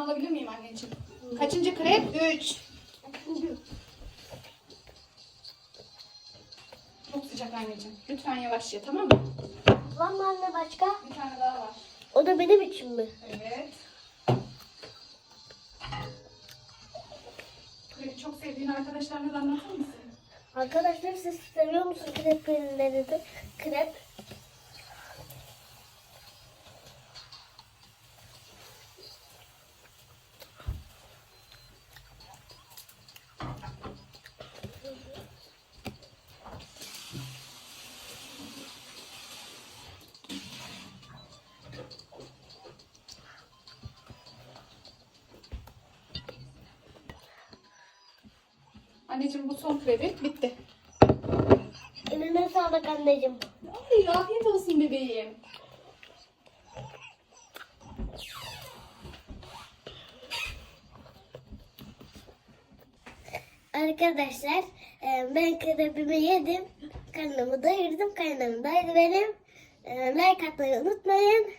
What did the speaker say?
alabilir miyim anneciğim? Kaçıncı krep? Üç. Çok sıcak anneciğim. Lütfen yavaş ye tamam mı? Var mı anne başka? Bir tane daha var. O da benim için mi? Evet. Krepi çok sevdiğin arkadaşlarına da anlatır mısın? Arkadaşlar siz seviyor musunuz krep peynirleri? Krep. Anneciğim bu son krepi bitti. Eline sağlık anneciğim. Ay afiyet olsun bebeğim. Arkadaşlar e, ben krepimi yedim. Karnımı doyurdum. Karnım doydu benim. E, Like atmayı unutmayın.